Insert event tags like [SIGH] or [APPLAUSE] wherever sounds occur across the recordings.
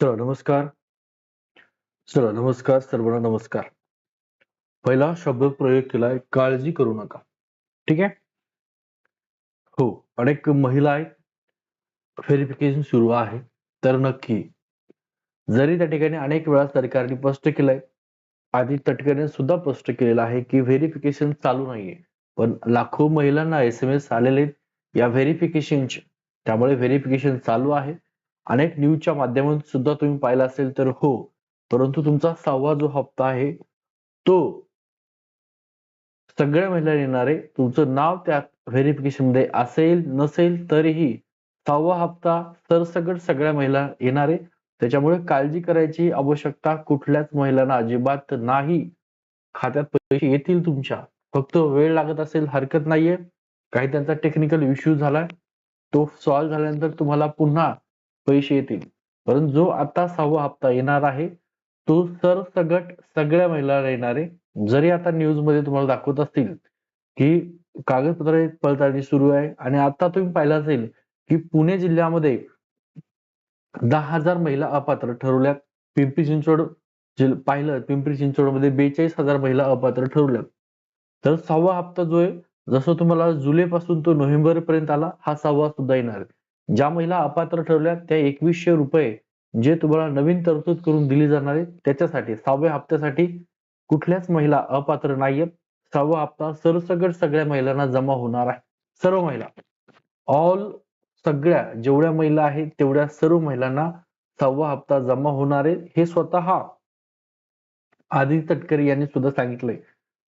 चला नमस्कार. चला नमस्कार सर्वांना नमस्कार. पहिला शब्द प्रयोग केलाय काळजी करू नका. ठीक आहे? हो अनेक महिला आहेत. व्हेरिफिकेशन सुरू आहे. तर नक्की जरी त्या ठिकाणी अनेक वेळा सरकारने स्पष्ट केलंय आधी तटकरे सुद्धा स्पष्ट केलेलं आहे की व्हेरिफिकेशन चालू नाहीये. पण लाखो महिलांना एस एम एस आलेले आहेत या व्हेरिफिकेशनचे त्यामुळे व्हेरिफिकेशन चालू आहे. अनेक न्यूजच्या माध्यमातून सुद्धा तुम्ही पाहिला असेल तर हो. परंतु तुमचा सहावा जो हप्ता आहे तो सगळ्या महिला येणारे तुमचं नाव त्या व्हेरिफिकेशनमध्ये असेल नसेल तरीही सहावा हप्ता सरसकट सगळ्या महिला येणारे. त्याच्यामुळे काळजी करायची आवश्यकता कुठल्याच महिलांना अजिबात नाही. खात्यात पैसे येतील तुमच्या. फक्त वेळ लागत असेल हरकत नाहीये. काही त्यांचा टेक्निकल इश्यू झालाय. तो सॉल्व्ह झाल्यानंतर तुम्हाला पुन्हा पैसे येतील. परंतु जो आता सहावा हप्ता येणार आहे तो सरसगट सगळ्या महिलांना येणार आहे. जरी आता न्यूजमध्ये तुम्हाला दाखवत असतील की कागदपत्र पडताळणी सुरू आहे आणि आता तुम्ही पाहिलं असेल की पुणे जिल्ह्यामध्ये दहा हजार महिला अपात्र ठरवल्या पिंपरी चिंचवड पाहिलं पिंपरी चिंचवडमध्ये बेचाळीस हजार महिला अपात्र ठरवल्या तर सहावा हप्ता जो आहे जसं तुम्हाला जुलै पासून तो नोव्हेंबर पर्यंत आला हा सहावा सुद्धा येणार आहे. ज्या महिला अपात्र ठरवल्या त्या एकवीसशे रुपये जे तुम्हाला नवीन तरतूद करून दिली जाणार आहे त्याच्यासाठी सहाव्या हप्त्यासाठी कुठल्याच महिला अपात्र नाहीये सहावा हप्ता सरसगट सगळ्या महिलांना जमा होणार आहे. सर्व महिला ऑल सगळ्या जेवढ्या महिला आहेत तेवढ्या सर्व महिलांना सहावा हप्ता जमा होणार आहे. हे स्वतः आदित्य तटकरे यांनी सुद्धा सांगितलंय.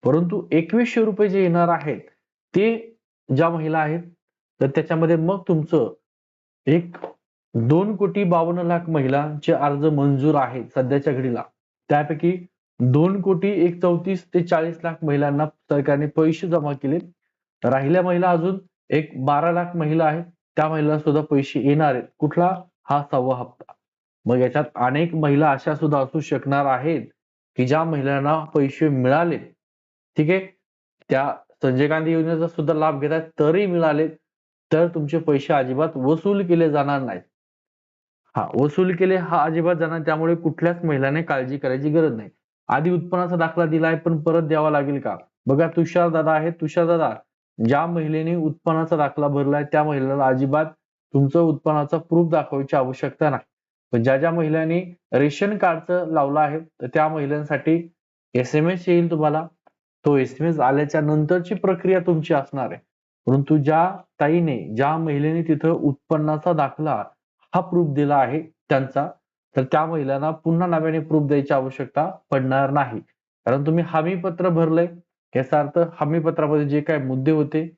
परंतु एकवीसशे रुपये जे येणार आहेत ते ज्या महिला आहेत तर त्याच्यामध्ये मग तुमचं एक दोन कोटी बावन्न लाख महिलांचे अर्ज मंजूर आहेत सध्याच्या घडीला. त्यापैकी दोन कोटी एक चौतीस ते चाळीस लाख महिलांना सरकारने पैसे जमा केले. राहिल्या महिला अजून एक बारा लाख महिला आहेत. त्या महिला सुद्धा पैसे येणार आहेत. कुठला? हा सहावा हप्ता. मग याच्यात अनेक महिला अशा सुद्धा असू शकणार आहेत की ज्या महिलांना पैसे मिळाले ठीक आहे? त्या संजय गांधी योजनेचा सुद्धा लाभ घेतात तरी मिळाले तर तुमचे पैसे अजिबात वसूल केले जाणार नाहीत. हा वसूल केले हा अजिबात जाणार त्यामुळे कुठल्याच महिलाने काळजी करायची गरज नाही. आधी उत्पन्नाचा दाखला दिलाय पण परत द्यावा लागेल का? बघा तुषार दादा आहे तुषार दादा ज्या महिलेने उत्पन्नाचा दाखला भरलाय त्या महिलेला अजिबात तुमचं उत्पन्नाचा प्रूफ दाखवायची आवश्यकता नाही. पण ज्या ज्या महिलांनी रेशन कार्डचं लावलं आहे तर त्या महिलांसाठी एस एम एस येईल तुम्हाला. तो एस एम एस आल्याच्या नंतरची प्रक्रिया तुमची असणार आहे. परंतु ज्या ताईने ज्या महिलेने तिथं उत्पन्नाचा दाखला हा प्रूफ दिला आहे त्यांचा तर त्या महिलांना पुन्हा नव्याने प्रूफ द्यायची आवश्यकता पडणार नाही. कारण तुम्ही हमी पत्र भरलंय याचा अर्थ हमी पत्रामध्ये जे काही मुद्दे होते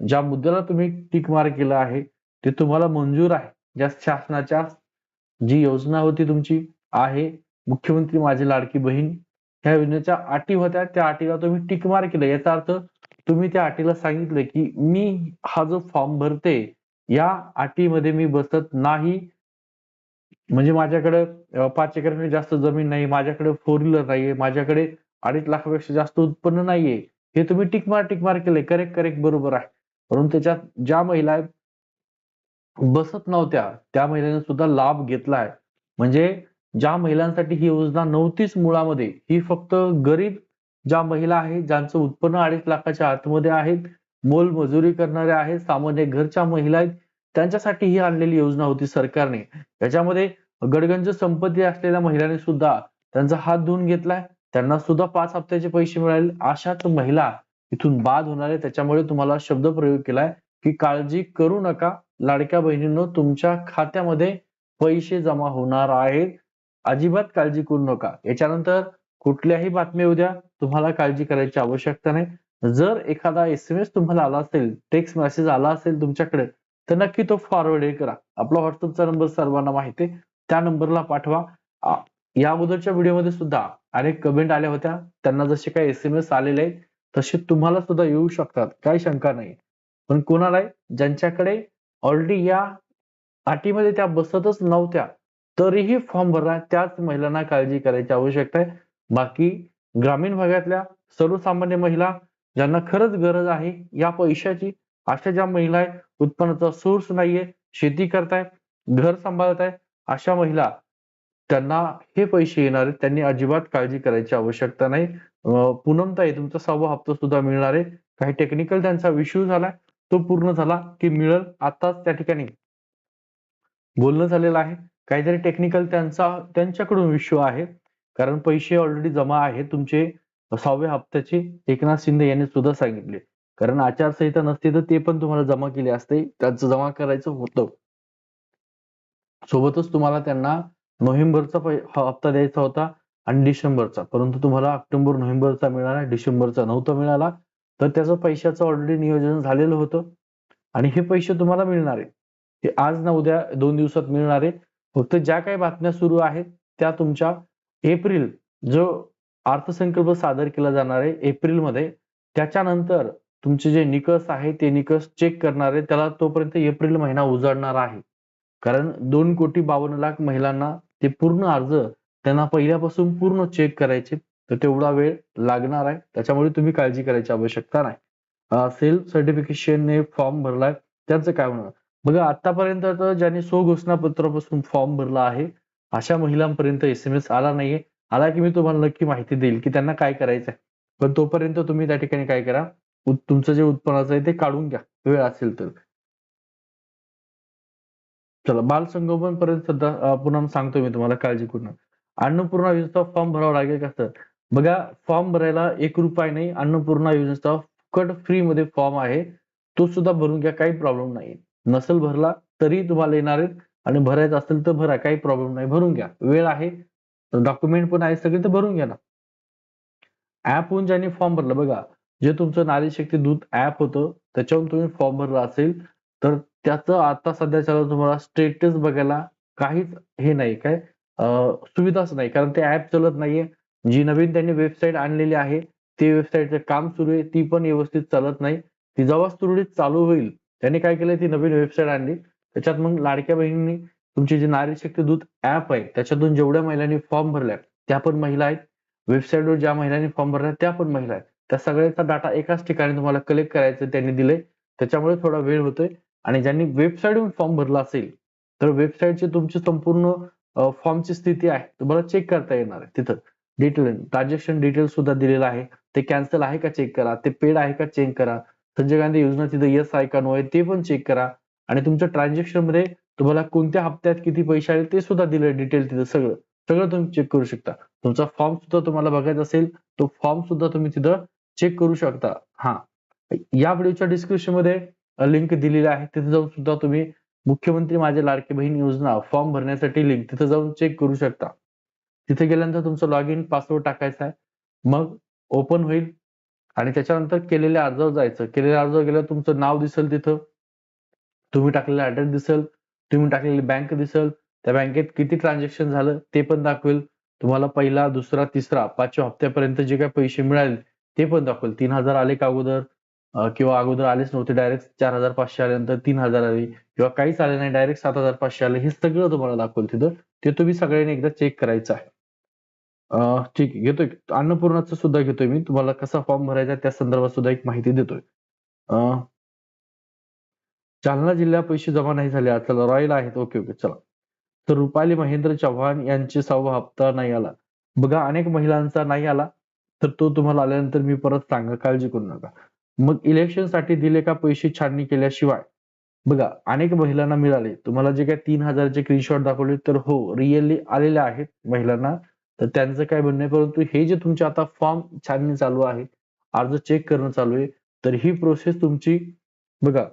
ज्या मुद्द्याला तुम्ही टिक मार्क केला आहे ते तुम्हाला मंजूर आहे. ज्या शासनाच्या जी योजना होती तुमची आहे मुख्यमंत्री माझी लाडकी बहीण ह्या योजनेच्या अटी होत्या त्या अटीला तुम्ही टिक केलं. याचा अर्थ तुम्ही त्या अटीला सांगितलं की मी हा जो फॉर्म भरते या अटीमध्ये मी बसत नाही. म्हणजे माझ्याकडे पाच एकरपेक्षा जास्त जमीन नाही माझ्याकडे फोर व्हीलर नाहीये माझ्याकडे अडीच लाखापेक्षा जास्त उत्पन्न नाहीये. हे तुम्ही टिकमार टिकमार केले करेक्ट करेक्ट बरोबर आहे. परंतु त्याच्यात ज्या महिला बसत नव्हत्या त्या महिलांनी सुद्धा लाभ घेतलाय. म्हणजे ज्या महिलांसाठी ही योजना नव्हतीच मुळामध्ये ही फक्त गरीब ज्या महिला आहेत ज्यांचं उत्पन्न अडीच लाखाच्या आतमध्ये आहेत मोल मजुरी करणाऱ्या आहेत सामान्य घरच्या महिला आहेत त्यांच्यासाठी ही आणलेली योजना होती सरकारने. याच्यामध्ये गडगंज संपत्ती असलेल्या महिलांनी सुद्धा त्यांचा हात धुवून घेतलाय. त्यांना सुद्धा पाच हप्त्याचे पैसे मिळाले. अशाच महिला इथून बाद होणार आहे. त्याच्यामुळे तुम्हाला शब्द प्रयोग केलाय की काळजी करू नका. लाडक्या बहिणींनो तुमच्या खात्यामध्ये पैसे जमा होणार आहेत. अजिबात काळजी करू नका. याच्यानंतर कुठल्याही बातम्या उद्या तुम्हाला काळजी करायची आवश्यकता नाही. जर एखादा एस एम एस तुम्हाला आला असेल टेक्स्ट मेसेज आला असेल तुमच्याकडे तर नक्की तो फॉरवर्ड करा. आपला व्हॉट्सअपचा नंबर सर्वांना माहिती आहे. त्या नंबरला पाठवा. या अगोदरच्या व्हिडिओमध्ये सुद्धा अनेक कमेंट आल्या होत्या. त्यांना जसे काही एस एम एस आलेले आहेत तसे तुम्हाला सुद्धा येऊ शकतात. काही शंका नाही पण कोणाला ज्यांच्याकडे ऑलरेडी या अटीमध्ये त्या बसतच नव्हत्या तरीही फॉर्म भरला त्याच महिलांना काळजी करायची आवश्यकता आहे. बाकी ग्रामीण भागातल्या सर्वसामान्य महिला ज्यांना खरंच गरज आहे या पैशाची अशा ज्या महिला आहे उत्पन्नाचा सोर्स नाहीये शेती करताय घर सांभाळत आहे अशा महिला त्यांना हे पैसे येणार आहेत त्यांनी अजिबात काळजी करायची आवश्यकता नाही. पुनमताई पूनमताई तुमचा सहावा हप्ता सुद्धा मिळणार आहे. काही टेक्निकल त्यांचा इश्यू झाला तो पूर्ण झाला की मिळेल आताच त्या ठिकाणी. बोलणं झालेलं आहे. काहीतरी टेक्निकल त्यांचा त्यांच्याकडून इश्यू आहे. कारण पैसे ऑलरेडी जमा आहेत तुमचे. सहाव्या हप्त्याचे एकनाथ शिंदे यांनी सुद्धा सांगितले. कारण आचारसंहिता नसते तर ते पण तुम्हाला जमा केले असते. त्यांचं जमा करायचं होतं. सोबतच तुम्हाला त्यांना नोव्हेंबरचा हप्ता द्यायचा होता आणि डिसेंबरचा. परंतु तुम्हाला ऑक्टोबर नोव्हेंबरचा मिळाला डिसेंबरचा नव्हता मिळाला तर त्याचं पैशाचं ऑलरेडी नियोजन झालेलं होतं. आणि हे पैसे तुम्हाला मिळणार आहे ते आज ना उद्या दोन दिवसात मिळणार आहे फक्त ज्या काही बातम्या सुरू आहेत त्या तुमच्या एप्रिल जो अर्थसंकल्प सादर केला जाणार आहे एप्रिलमध्ये त्याच्यानंतर तुमचे जे निकष आहे ते निकष चेक करणार आहे त्याला तोपर्यंत एप्रिल महिना उजाडणार आहे. कारण दोन कोटी बावन्न लाख महिलांना ते पूर्ण अर्ज त्यांना पहिल्यापासून पूर्ण चेक करायचे तर तेवढा वेळ लागणार आहे. त्याच्यामुळे तुम्ही काळजी करायची आवश्यकता नाही. सेल्फ सर्टिफिकेशनने फॉर्म भरलाय त्याचं काय होणार? बघा आतापर्यंत ज्यांनी ज्यांनी स्वघोषणापत्रापासून फॉर्म भरला आहे अशा महिलांपर्यंत एस एम एस आला नाहीये. आला की मी तुम्हाला नक्की माहिती देईल की त्यांना काय करायचं आहे पण तोपर्यंत तुम्ही त्या ठिकाणी काय करा तुमचं जे उत्पन्नाचं आहे ते काढून घ्या. वेळ असेल तर. चला बाल संगोपन पर्यंत सध्या पुन्हा सांगतो मी तुम्हाला काळजी करून अन्नपूर्णा योजनेचा फॉर्म भरावा लागेल का सर? बघा फॉर्म भरायला एक रुपये नाही अन्नपूर्णा योजनेचा फुकट फ्री मध्ये फॉर्म आहे. तो सुद्धा भरून घ्या काही प्रॉब्लेम नाही नसेल भरला तरी तुम्हाला येणार आहेत. आणि भरायचं असेल तर भरा काही प्रॉब्लेम नाही भरून घ्या. वेळ आहे डॉक्युमेंट पण आहे सगळे तर भरून घ्या ना. ऍपहून ज्यांनी फॉर्म भरला बघा जे तुमचं नारी शक्ती दूत ऍप होतं त्याच्यावरून तुम्ही फॉर्म भरला असेल तर त्याचं आता सध्याच्या तुम्हाला स्टेटस बघायला काहीच हे नाही काय सुविधाच नाही कारण ते ऍप चालत नाहीये. जी नवीन त्यांनी वेबसाईट आणलेली आहे ती वेबसाईटचं काम सुरू आहे ती पण व्यवस्थित चालत नाही. ती जवळ सुरळीत चालू होईल. त्यांनी काय केलंय ती नवीन वेबसाईट आणली. त्याच्यात मग लाडक्या बहिणींनी तुमची जी नारी शक्ती दूत ऍप आहे त्याच्यातून जेवढ्या महिलांनी फॉर्म भरल्या त्या पण महिला आहेत. वेबसाईटवर ज्या महिलांनी फॉर्म भरला त्या पण महिला आहेत. त्या सगळ्याचा डाटा एकाच ठिकाणी तुम्हाला कलेक्ट करायचं त्यांनी दिलंय. त्याच्यामुळे थोडा वेळ होतोय. आणि ज्यांनी वेबसाईटवरून फॉर्म भरला असेल तर वेबसाईटची तुमची संपूर्ण फॉर्मची स्थिती आहे. तुम्हाला चेक करता येणार आहे तिथं. डिटेल ट्रान्झॅक्शन डिटेल सुद्धा दिलेलं आहे. ते कॅन्सल आहे का चेक करा? ते पेड आहे का चेक करा? संजय गांधी योजना तिथं येस आहे का नो आहे ते पण चेक करा. आणि तुमच्या ट्रान्झॅक्शनमध्ये तुम्हाला कोणत्या हप्त्यात किती पैसे आले ते सुद्धा दिलं डिटेल तिथं सगळं. सगळं तुम्ही चेक करू शकता. तुमचा फॉर्म सुद्धा तुम्हाला बघायचा असेल तो फॉर्म सुद्धा तुम्ही तिथं चेक करू शकता. हा. या व्हिडिओच्या डिस्क्रिप्शनमध्ये लिंक दिलेली आहे. तिथे जाऊन सुद्धा तुम्ही मुख्यमंत्री माझे लाडके बहीण योजना फॉर्म भरण्यासाठी लिंक तिथे जाऊन चेक करू शकता. तिथे गेल्यानंतर तुमचं लॉग इन पासवर्ड टाकायचा आहे. मग ओपन होईल. आणि त्याच्यानंतर केलेल्या अर्जावर जायचं. केलेल्या अर्जावर गेल्यावर तुमचं नाव दिसेल तिथं. तुम्ही टाकलेला ऍड्रेस दिसेल तुम्ही टाकलेली बँक दिसेल त्या बँकेत किती ट्रान्झॅक्शन झालं ते पण दाखवेल. तुम्हाला पहिला दुसरा तिसरा पाचव्या हप्त्यापर्यंत जे काही पैसे मिळाले ते पण दाखवेल. तीन हजार आले का अगोदर? किंवा अगोदर आलेच नव्हते डायरेक्ट चार हजार पाचशे आल्यानंतर तीन हजार आले किंवा काहीच आले नाही डायरेक्ट सात हजार पाचशे आले हे सगळं तुम्हाला दाखवेल तिथं. ते तुम्ही सगळ्यांनी एकदा चेक करायचं आहे. ठीक आहे घेतोय. अन्नपूर्णाचं सुद्धा घेतोय मी. तुम्हाला कसा फॉर्म भरायचा त्या संदर्भात सुद्धा एक माहिती देतोय. जालना जिल्हा पैसे जमा नाही झाले. आता चला रॉयल आहेत. ओके ओके चला. तर रुपाली महेंद्र चव्हाण यांचे सहावा हप्ता नाही आला. बघा अनेक महिलांचा नाही आला. तर तो तुम्हाला आल्यानंतर मी परत सांगा. काळजी करू नका. मग इलेक्शनसाठी दिले का पैसे छाननी केल्याशिवाय? बघा अनेक महिलांना मिळाले. तुम्हाला जे काय तीन हजारचे स्क्रीनशॉट दाखवले तर हो रिअली आलेले आहेत महिलांना. तर त्यांचं काय म्हणणं आहे? परंतु हे जे तुमचे आता फॉर्म छाननी चालू आहे अर्ज चेक करणं चालू आहे तर ही प्रोसेस तुमची बघा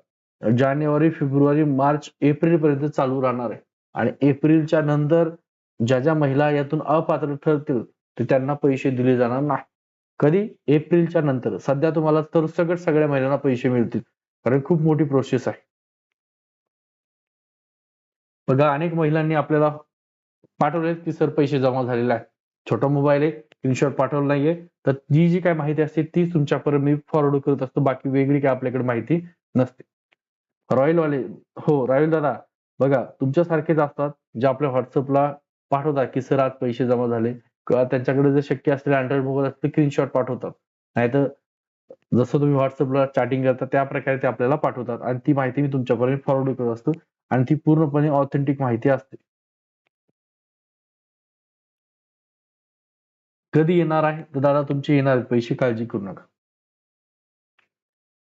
जानेवारी फेब्रुवारी मार्च एप्रिल पर्यंत चालू राहणार आहे. आणि एप्रिलच्या नंतर ज्या ज्या महिला यातून अपात्र ठरतील ते त्यांना पैसे दिले जाणार नाही. कधी? एप्रिलच्या नंतर. सध्या तुम्हाला तर सगळं सगळ्या महिलांना पैसे मिळतील. कारण खूप मोठी प्रोसेस आहे. बघा अनेक महिलांनी आपल्याला पाठवले की सर पैसे जमा झालेले आहे छोटा मोबाईल आहे स्क्रीनशॉट पाठवलं नाहीये. तर जी जी काय माहिती असते ती तुमच्यापर्यंत मी फॉरवर्ड करत असतो. बाकी वेगळी काय आपल्याकडे माहिती नसते. रॉयल वाले हो रॉयल दादा बघा तुमच्यासारखेच असतात जे आपल्या व्हॉट्सअपला पाठवतात की सर आज पैसे जमा झाले. किंवा त्यांच्याकडे जर शक्य असलेले अँड्रॉइड मोबाईल असते स्क्रीनशॉट पाठवतात. नाहीतर जसं तुम्ही व्हॉट्सअपला चॅटिंग करता त्या प्रकारे ते आपल्याला पाठवतात. आणि ती माहिती मी तुमच्यापर्यंत फॉरवर्ड करत असतो. आणि ती पूर्णपणे ऑथेंटिक माहिती असते. कधी येणार आहे? तर दादा तुमचे येणार पैसे काळजी करू नका.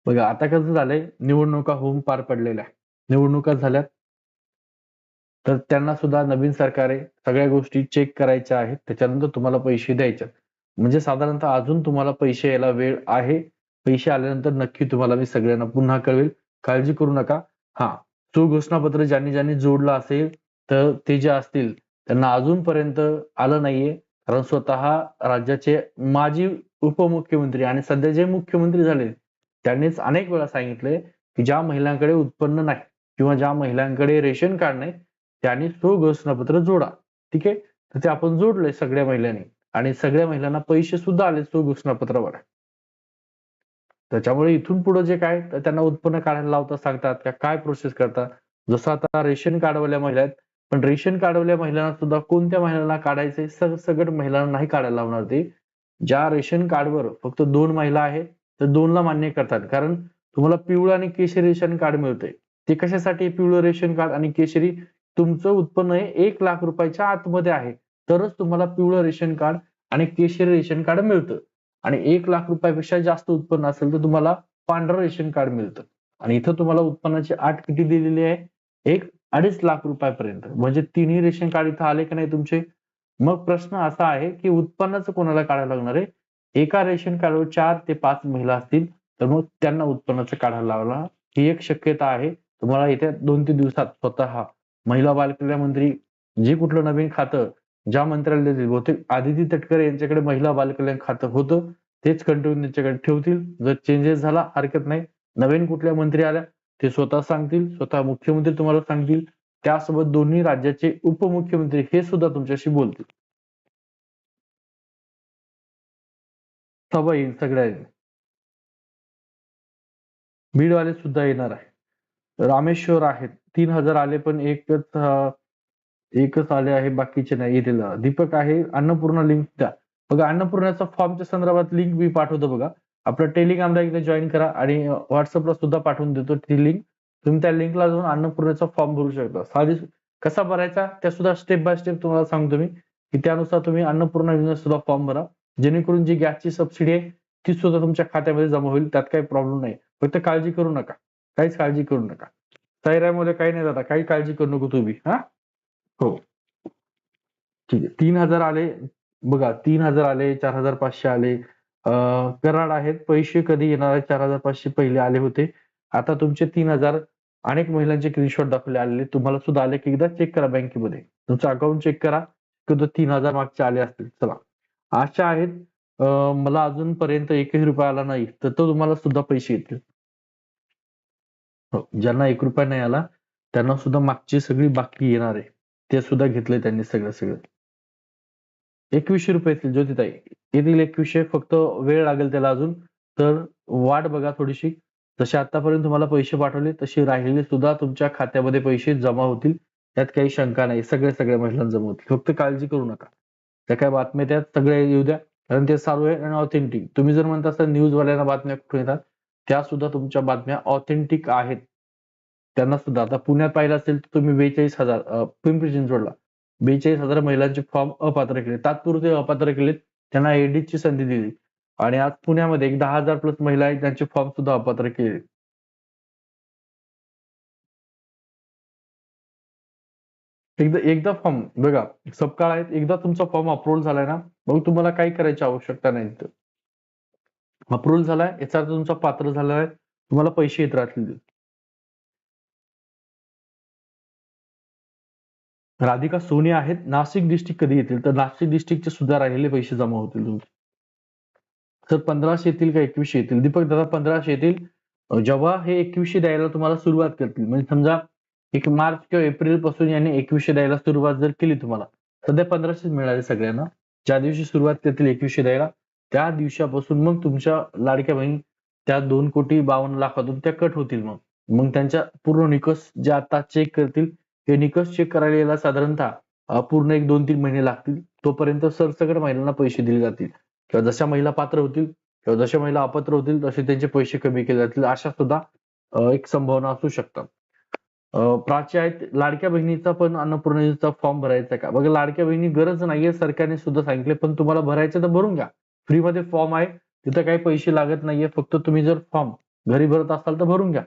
बघा आता कसं झालंय? निवडणुका होऊन पार पडलेल्या निवडणुका झाल्यात. तर त्यांना सुद्धा नवीन सरकारे सगळ्या गोष्टी चेक करायच्या आहेत. त्याच्यानंतर तुम्हाला पैसे द्यायचे म्हणजे साधारणतः अजून तुम्हाला पैसे यायला वेळ आहे. पैसे आल्यानंतर नक्की तुम्हाला मी सगळ्यांना पुन्हा कळवेल. काळजी करू नका. हा सुघोषणापत्र ज्यांनी ज्यांनी जोडलं असेल तर ते जे असतील त्यांना अजूनपर्यंत आलं नाहीये. कारण स्वतः राज्याचे माजी उपमुख्यमंत्री आणि सध्या जे मुख्यमंत्री झाले त्यांनीच अनेक वेळा सांगितले की ज्या महिलांकडे उत्पन्न नाही किंवा ज्या महिलांकडे रेशन कार्ड नाही त्यांनी सुघोषणापत्र जोडा. ठीक आहे? तर ते आपण जोडले सगळ्या महिलांनी आणि सगळ्या महिलांना पैसे सुद्धा आले सुघोषणापत्रावर त्याच्यामुळे इथून पुढे जे काय तर त्यांना उत्पन्न काढायला लावता सांगतात का काय प्रोसेस करतात जसं आता रेशन कार्डवाल्या महिला आहेत पण रेशन कार्डवाल्या महिलांना सुद्धा कोणत्या महिलांना काढायचे सगळं महिलांना नाही काढायला लावणार ते. ज्या रेशन कार्डवर फक्त दोन महिला आहेत तर दोनला मान्य करतात. कारण तुम्हाला पिवळं आणि केशरी रेशन कार्ड मिळतंय. ते कशासाठी पिवळं रेशन कार्ड आणि केशरी तुमचं उत्पन्न हे एक लाख रुपयाच्या आतमध्ये आहे. तरच तुम्हाला पिवळं रेशन कार्ड आणि केशरी रेशन कार्ड मिळतं. आणि एक लाख रुपयापेक्षा जास्त उत्पन्न असेल तर तुम्हाला पांढरं रेशन कार्ड मिळतं. आणि इथं तुम्हाला उत्पन्नाची आठ किती दिलेली आहे. एक अडीच लाख रुपयापर्यंत. म्हणजे तिन्ही रेशन कार्ड इथं आले की नाही तुमचे? मग प्रश्न असा आहे की उत्पन्नाचं कोणाला काढायला लागणार आहे? एका रेशन कार्डवर चार ते पाच महिला असतील तर मग त्यांना उत्पन्नाचं काढायला लावला. ही एक शक्यता आहे. तुम्हाला येत्या दोन तीन दिवसात स्वतः महिला बालकल्याण मंत्री जे कुठलं नवीन खातं ज्या मंत्रालयातील बहुतेक आदिती तटकरे यांच्याकडे महिला बालकल्याण खातं होतं तेच कंटिन्यू त्यांच्याकडे ठेवतील. जर चेंजेस झाला हरकत नाही. नवीन कुठल्या मंत्री आल्या ते स्वतः सांगतील. स्वतः मुख्यमंत्री तुम्हाला सांगतील. त्यासोबत दोन्ही राज्याचे उपमुख्यमंत्री हे सुद्धा तुमच्याशी बोलतील. सभा येईल सगळ्या बीडवाले सुद्धा येणार आहे रामेश्वर आहेत. तीन हजार आले पण एकच एकच आले आहे बाकीचे नाही येलेला दीपक आहे अन्नपूर्णा लिंक द्या. बघा अन्नपूर्णाचा फॉर्मच्या संदर्भात लिंक मी पाठवतो बघा. आपलं टेलिग्रामला एकदा जॉईन करा आणि व्हॉट्सअपला सुद्धा पाठवून देतो ती लिंक तुम्ही त्या लिंकला जाऊन अन्नपूर्णाचा फॉर्म भरू शकता. साधी कसा भरायचा? त्या सुद्धा स्टेप बाय स्टेप तुम्हाला सांगतो मी की त्यानुसार तुम्ही अन्नपूर्णा योजना सुद्धा फॉर्म भरा. जेणेकरून जी गॅसची सबसिडी आहे ती सुद्धा तुमच्या खात्यामध्ये जमा होईल त्यात काही प्रॉब्लेम नाही. फक्त काळजी करू नका. काहीच काळजी करू नका. तयाऱ्यामध्ये काही नाही दादा. काही काळजी करू नको तुम्ही. हा? हो. ठीक आहे. तीन हजार आले. बघा तीन हजार आले चार हजार पाचशे आले. कराड आहेत. पैसे कधी येणार आहे चार हजार पाचशे पहिले आले होते. आता तुमचे तीन हजार अनेक महिलांचे स्क्रीनशॉट दाखवले आलेले. तुम्हाला सुद्धा आले की एकदा चेक करा बँकेमध्ये तुमचं अकाउंट चेक करा. किंवा तीन हजार मागचे आले असतील. चला. अशा आहेत. मला अजूनपर्यंत एकही रुपया आला नाही तर तो तुम्हाला सुद्धा पैसे येतील. हो, ज्यांना एक रुपया नाही आला त्यांना सुद्धा मागची सगळी बाकी येणार आहे. ते सुद्धा घेतले त्यांनी सगळं सगळं. एकवीसशे रुपये येतील ज्योतिताई. येतील एकवीसशे फक्त वेळ लागेल त्याला अजून. तर वाट बघा थोडीशी. जसे आतापर्यंत तुम्हाला पैसे पाठवले तसे राहिलेले सुद्धा तुमच्या खात्यामध्ये पैसे जमा होतील. त्यात काही शंका नाही. सगळे सगळ्या महिलांना जमा होतील. फक्त काळजी करू नका. त्या काय बातम्या त्यात सगळे येऊ द्या. कारण ते चालू आहे आणि ऑथेंटिक तुम्ही जर म्हणता असाल न्यूजवाल्यांना बातम्या कुठून येतात? त्या सुद्धा तुमच्या बातम्या ऑथेंटिक आहेत. त्यांना सुद्धा. आता पुण्यात पाहिलं असेल तर तुम्ही बेचाळीस हजार पिंपरी चिंचवडला बेचाळीस हजार महिलांचे फॉर्म अपात्र केले तात्पुरते अपात्र केलेत. त्यांना एडीची संधी दिली. आणि आज पुण्यामध्ये एक दहा हजार प्लस महिला आहेत त्यांचे फॉर्म सुद्धा अपात्र केले एकदा एकदा फॉर्म बघा सबकाळ आहेत एकदा तुमचा फॉर्म अप्रूव्ह झालाय ना मग तुम्हाला काही करायची आवश्यकता नाही अप्रूव्ह झालाय याचा अर्थ तुमचा पात्र झालाय तुम्हाला पैसे येत राहतील. राधिका सोने आहेत नाशिक डिस्ट्रिक्ट कधी येतील? तर नाशिक डिस्ट्रिक्टचे सुद्धा राहिलेले पैसे जमा होतील तुमचे. तर पंधराशे येतील का एकवीसशे येतील? दीपक दादा पंधराशे येतील. जेव्हा हे एकवीसशे द्यायला तुम्हाला सुरुवात करतील. म्हणजे समजा एक मार्च किंवा एप्रिलपासून यांनी एकवीसशे द्यायला सुरुवात जर केली तुम्हाला सध्या पंधराशे मिळाले सगळ्यांना. ज्या दिवशी सुरुवात करतील एकवीसशे द्यायला त्या दिवसापासून मग तुमच्या लाडक्या बहीण त्या दोन कोटी बावन्न लाखातून त्या कट होतील मग. मग त्यांच्या पूर्ण निकष जे आता चेक करतील हे निकष चेक करायला यायला साधारणतः पूर्ण एक दोन तीन महिने लागतील. तोपर्यंत सरसकट महिलांना पैसे दिले जातील. किंवा जशा महिला पात्र होतील किंवा जशा महिला अपात्र होतील तसे त्यांचे पैसे कमी केले जातील. अशा सुद्धा एक संभावना असू शकतात. प्राची आहेत. लाडक्या बहिणीचा पण अन्नपूर्णेचा फॉर्म भरायचा का? बघा लाडक्या बहिणी गरज नाहीये सरकारने सुद्धा सांगितले पण तुम्हाला भरायचं तर भरून घ्या. फ्रीमध्ये फॉर्म आहे. तिथं काही पैसे लागत नाहीये फक्त तुम्ही जर फॉर्म घरी भरत असाल तर भरून घ्या.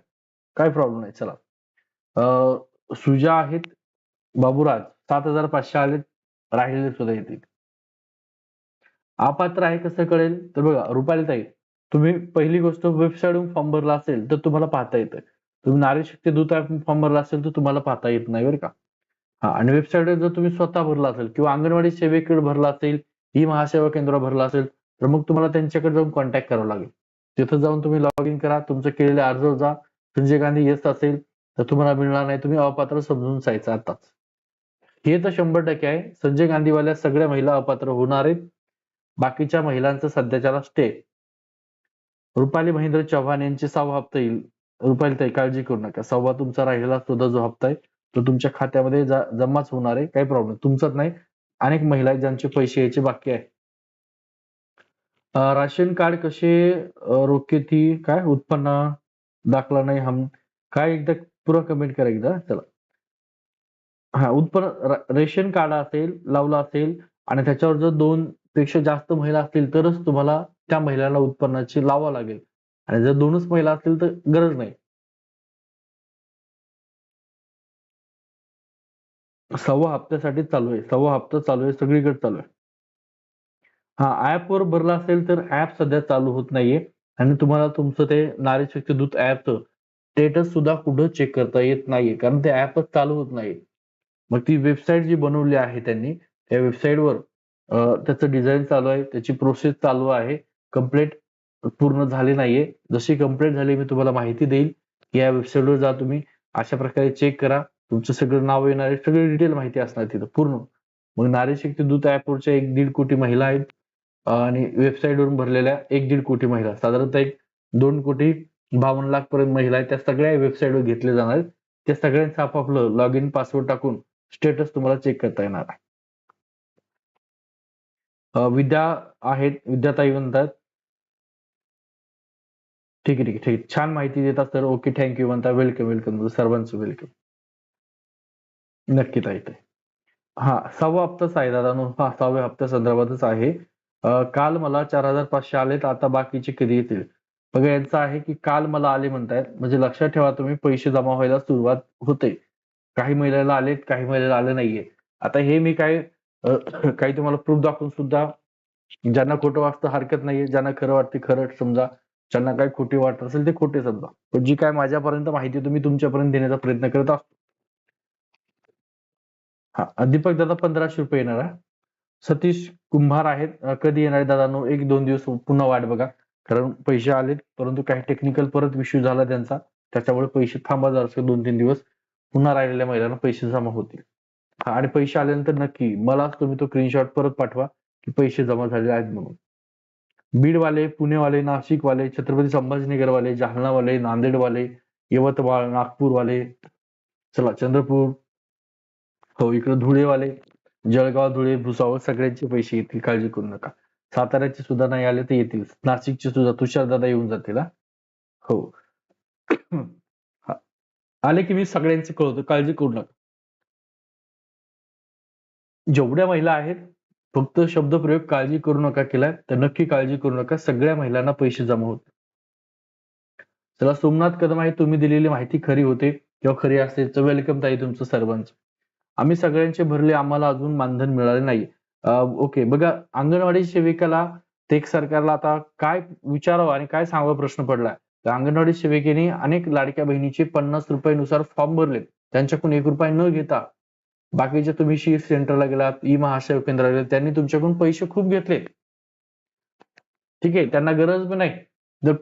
काय प्रॉब्लेम नाही चला. सुजा आहेत. बाबूराज सात हजार पाचशे आले राहिलेले सुद्धा येतील. अपात्र आहे कसं कळेल? तर बघा रुपाली ताई तुम्ही पहिली गोष्ट वेबसाईटवरून फॉर्म भरला असेल तर तुम्हाला पाहता येतं. तुम्ही नारी शक्ती दूत फॉर्म भरला असेल तर तुम्हाला पाहता येत नाही बरं का. हा आणि वेबसाईटवर जर तुम्ही स्वतः भरला असेल किंवा अंगणवाडी सेवेकडे भरला असेल ई महासेवा केंद्र भरला असेल तर मग तुम्हाला त्यांच्याकडे जाऊन कॉन्टॅक्ट करावं लागेल. तिथं जाऊन तुम्ही लॉग इन करा तुमचं केलेले अर्ज जा. संजय गांधी येत असेल तर तुम्हाला मिळणार नाही. तुम्ही अपात्र समजून जायचं आताच. हे तर शंभर टक्के आहे. संजय गांधीवाल्या सगळ्या महिला अपात्र होणार आहेत. बाकीच्या महिलांचं सध्याच्याला स्टे रुपाली महेंद्र चव्हाण यांचे सहावा हप्ता येईल. रुपाली ताई काळजी करू नका. सव्वा तुमचा राहिलेला सुद्धा जो हप्ता आहे तो तुमच्या खात्यामध्ये जमाच होणार आहे. काही प्रॉब्लेम तुमचाच नाही. अनेक महिला आहेत ज्यांचे पैसे यायचे बाकी आहे. राशन कार्ड कसे रोखे ती काय? उत्पन्न दाखला नाही हम काय एकदा पुरा कमेंट करा एकदा. चला. हा उत्पन्न रेशन कार्ड असेल लावला असेल आणि त्याच्यावर जर दोन पेक्षा जास्त महिला असतील तरच तुम्हाला त्या महिलाला उत्पन्नाची लावा लागेल. आणि जर दोनच महिला असतील तर गरज नाही. सव्वा हप्त्यासाठी चालू आहे. सव्वा हप्ता चालू आहे. सगळीकडे चालू आहे. हा ऍप वर भरला असेल तर ऍप सध्या चालू होत नाहीये. आणि तुम्हाला तुमचं ते नारी शक्ती दूत ऍपचं स्टेटस सुद्धा कुठं चेक करता येत नाहीये. कारण ते ऍपच चालू होत नाही मग ती वेबसाईट जी बनवली आहे त्यांनी त्या वेबसाईटवर त्याचं डिझाईन चालू आहे. त्याची प्रोसेस चालू आहे. कंप्लीट पूर्ण झाले नाहीये. जशी कंप्लेंट झाली मी तुम्हाला माहिती देईल. की या वेबसाईटवर जा तुम्ही. अशा प्रकारे चेक करा. तुमचं सगळं नाव येणार आहे. सगळी डिटेल माहिती असणार तिथं पूर्ण. मग नारी शक्ती दूत ऍपवरच्या एक दीड कोटी महिला आहेत. आणि वेबसाईट वरून भरलेल्या एक दीड कोटी महिला. साधारणतः एक दोन कोटी बावन्न लाख पर्यंत महिला आहेत. त्या सगळ्या वेबसाईटवर घेतले जाणार आहेत. त्या सगळ्यांचं आपापलं लॉग इन पासवर्ड टाकून स्टेटस तुम्हाला चेक करता येणार आहे. विद्या आहेत. विद्याताई म्हणतात. ठीक आहे ठीक आहे ठीक आहे. छान माहिती देतात सर ओके थँक्यू म्हणता वेलकम वेलकम सर्वांचं वेलकम नक्की ताई ताई. हा सहावा हप्ताच आहे दादा हा सहाव्या हप्त्या संदर्भातच आहे. काल मला चार हजार पाचशे आलेत आता बाकीचे कधी येतील? बघा यांचं आहे की काल मला आले म्हणतायत म्हणजे लक्षात ठेवा तुम्ही पैसे जमा व्हायला सुरुवात होते. काही महिन्याला आलेत काही महिन्याला आले नाहीये. आता हे मी काय काही तुम्हाला प्रूफ दाखवून सुद्धा ज्यांना खोटं वाचतं हरकत नाहीये ज्यांना खरं वाटते खरं समजा ज्यांना काही खोटी वाटत असेल ते खोटे समजा. पण जी काय माझ्यापर्यंत माहिती तुम्ही तुमच्यापर्यंत देण्याचा प्रयत्न करत असतो. हा दीपक दादा पंधराशे रुपये येणार आहे. सतीश कुंभार आहेत. कधी येणार आहे दादा एक दोन दिवस पुन्हा वाट बघा. कारण पैसे आलेत परंतु काही टेक्निकल परत इश्यू झाला त्यांचा. त्याच्यामुळे पैसे थांबा असेल दोन तीन दिवस. पुन्हा राहिलेल्या महिलांना पैसे जमा होतील. हा, आणि पैसे आल्यानंतर नक्की मला तुम्ही तो स्क्रीनशॉट परत पाठवा की पैसे जमा झाले आहेत म्हणून. बीडवाले पुणेवाले नाशिकवाले छत्रपती संभाजीनगरवाले जालनावाले नांदेडवाले यवतमाळ नागपूरवाले चला चंद्रपूर. हो इकडे धुळेवाले जळगाव धुळे भुसावळ सगळ्यांचे पैसे येतील काळजी करू नका. साताऱ्याचे सुद्धा नाही आले तर येतील. नाशिकचे सुद्धा तुषार दादा येऊन जातील हो? आले की मी सगळ्यांचे कळवतो काळजी करू नका. जेवढ्या महिला आहेत फक्त शब्दप्रयोग काळजी करू नका केलाय तर नक्की काळजी करू नका. सगळ्या महिलांना पैसे जमा होते चला सोमनाथ कदम आहे तुम्ही दिलेली माहिती खरी होते किंवा खरी असेल तर वेलकम ताई तुमचं सर्वांचं. आम्ही सगळ्यांचे भरले आम्हाला अजून मानधन मिळाले नाही. ओके बघा अंगणवाडी सेविकाला टेक सरकारला आता काय विचारावं आणि काय सांगावं प्रश्न पडलाय तर अंगणवाडी सेविकेने अनेक लाडक्या बहिणीचे पन्नास रुपयानुसार फॉर्म भरले त्यांच्याकडून एक रुपये न घेता बाकीचे तुम्ही शिफ्ट सेंटरला गेलात ई महासेवा केंद्राला गेलात त्यांनी तुमच्याकडून पैसे खूप घेतले. ठीक आहे त्यांना गरज पण नाही. जर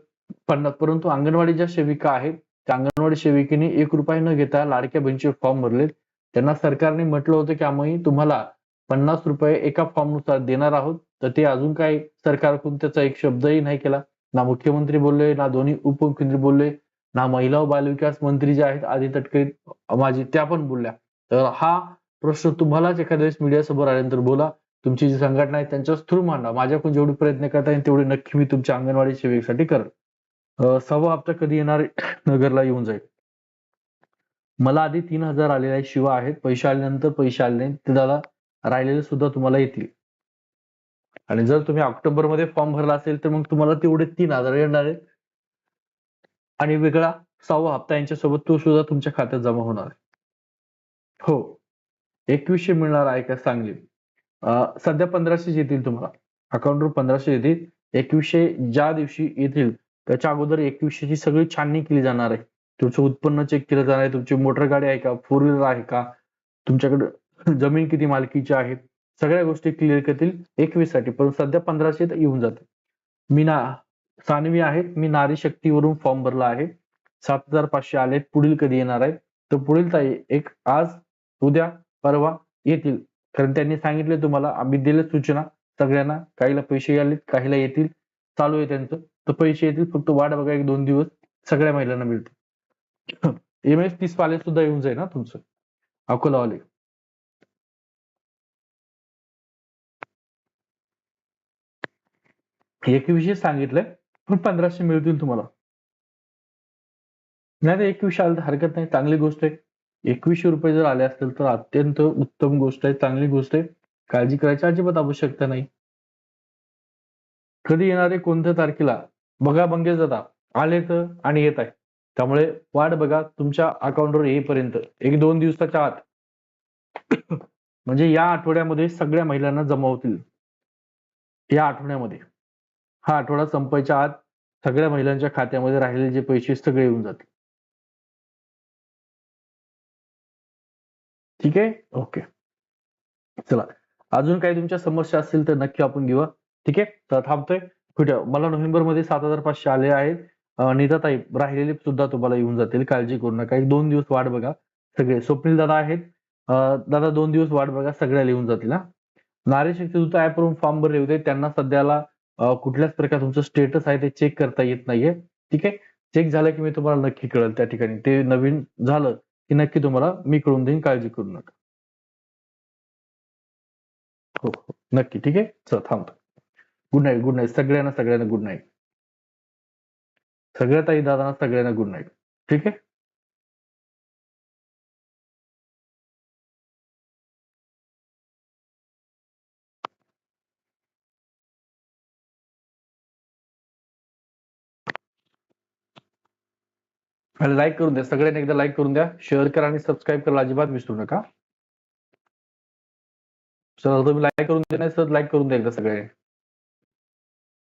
पन्नास परंतु अंगणवाडी ज्या सेविका आहेत त्या अंगणवाडी सेविकेने एक रुपये न घेता लाडक्या बहिणीचे फॉर्म भरले त्यांना सरकारने म्हटलं होतं की आम्ही तुम्हाला पन्नास रुपये एका फॉर्मनुसार देणार आहोत. तर ते अजून काय सरकारकडून त्याचा एक शब्दही नाही केला. ना मुख्यमंत्री बोलले ना दोन्ही उपमुख्यमंत्री बोलले ना महिला व बालविकास मंत्री जे आहेत आधी तटकरी माझी त्या पण बोलल्या. तर हा प्रश्न तुम्हालाच एखाद्या वेळेस मीडिया समोर आल्यानंतर बोला. तुमची जी संघटना आहे त्यांच्या थ्रू मांडा. माझ्याकडून जेवढे प्रयत्न करता येईल तेवढे नक्की मी तुमच्या अंगणवाडी सेवेसाठी करेन. अं, सहावा हप्ता कधी येणार [CLEARS THROAT] नगरला येऊन जाईल. मला आधी तीन हजार आलेले आहे शिवा आहेत. पैसे आल्यानंतर पैसे आले नाही ते दादा राहिलेले सुद्धा तुम्हाला येतील. आणि जर तुम्ही ऑक्टोबरमध्ये फॉर्म भरला असेल तर मग तुम्हाला तेवढे तीन हजार येणार आहेत. आणि वेगळा सहावा हप्ता यांच्यासोबत तो सुद्धा तुमच्या खात्यात जमा होणार आहे. हो. एकवीसशे मिळणार आहे का सांगली? सध्या पंधराशे येतील तुम्हाला. अकाउंटवर पंधराशे येतील. एकवीसशे ज्या दिवशी येतील त्याच्या अगोदर एकवीसशेची सगळी छाननी केली जाणार आहे. तुमचं उत्पन्न चेक केलं जाणार आहे. तुमची मोटर गाडी आहे का? फोर व्हीलर आहे का? तुमच्याकडे [LAUGHS] जमीन किती मालकीची आहे? सगळ्या गोष्टी क्लिअर करतील एकवीससाठी पण सध्या पंधराशे येऊन जाते मी ना सानवी आहेत मी नारी शक्तीवरून फॉर्म भरला आहे. सात हजार पाचशे आले पुढील कधी येणार आहेत? तर पुढील ताई एक आज उद्या परवा येतील. कारण त्यांनी सांगितले तुम्हाला आम्ही दिले सूचना सगळ्यांना काहीला पैसे आलेत काहीला येतील. चालू आहे त्यांचं. तर पैसे येतील फक्त वाट बघा एक दोन दिवस सगळ्या महिलांना मिळतील. [COUGHS] एम एस तीस पाले सुद्धा येऊन जाईल ना तुमचं? अकोलावाले एकवीसशे सांगितलंय पण पंधराशे मिळतील तुम्हाला. नाही नाही एकवीसशे आलं तर हरकत नाही चांगली गोष्ट आहे. एकवीसशे रुपये जर आले असतील तर अत्यंत उत्तम गोष्ट आहे चांगली गोष्ट आहे. काळजी करायची अजिबात आवश्यकता नाही. कधी येणारे कोणत्या तारखेला बघा बंगे जाता आले तर आणि येत आहे. त्यामुळे वाट बघा तुमच्या अकाउंटवर येईपर्यंत एक दोन दिवसाच्या आत. [COUGHS] म्हणजे या आठवड्यामध्ये सगळ्या महिलांना जमा होतील या आठवड्यामध्ये. हा आठवडा संपायच्या आत सगळ्या महिलांच्या खात्यामध्ये राहिलेले जे पैसे सगळे येऊन जातील. ठीक आहे? ओके चला. अजून काही तुमच्या समस्या असतील तर नक्की आपण घेऊया. ठीक आहे? तर थांबतोय. कुठे मला नोव्हेंबरमध्ये सात हजार पाचशे आले आहेत. अं, नीताताई राहिलेले सुद्धा तुम्हाला येऊन जातील. काळजी करू नका. एक दोन दिवस वाट बघा. सगळे स्वप्नील दादा आहेत. दादा दोन दिवस वाट बघा. सगळ्या लिहून जातील हा. नारी शक्ती दूत ऍप वरून फॉर्म भरले होते. त्यांना सध्याला कुठल्याच प्रकार तुमचं स्टेटस आहे ते चेक करता येत नाहीये. ठीक आहे? चेक झालं की मी तुम्हाला नक्की कळेल त्या ठिकाणी. ते नवीन झालं. की नक्की तुम्हाला मी कळून देईन काळजी करू नका. हो हो. नक्की ठीक आहे? चल थांबतो. गुड नाईट गुड नाईट सगळ्यांना सगळ्यांना गुड नाईट सगळ्या ताई दादांना सगळ्यांना गुड नाईट ठीक आहे? आणि लाईक करून द्या. सगळ्यांनी एकदा लाईक करून द्या. शेअर करा आणि सबस्क्राईब करा अजिबात विसरू नका. सर तुम्ही लाईक करून द्या नाही सर लाईक करून द्या एकदा सगळ्यांनी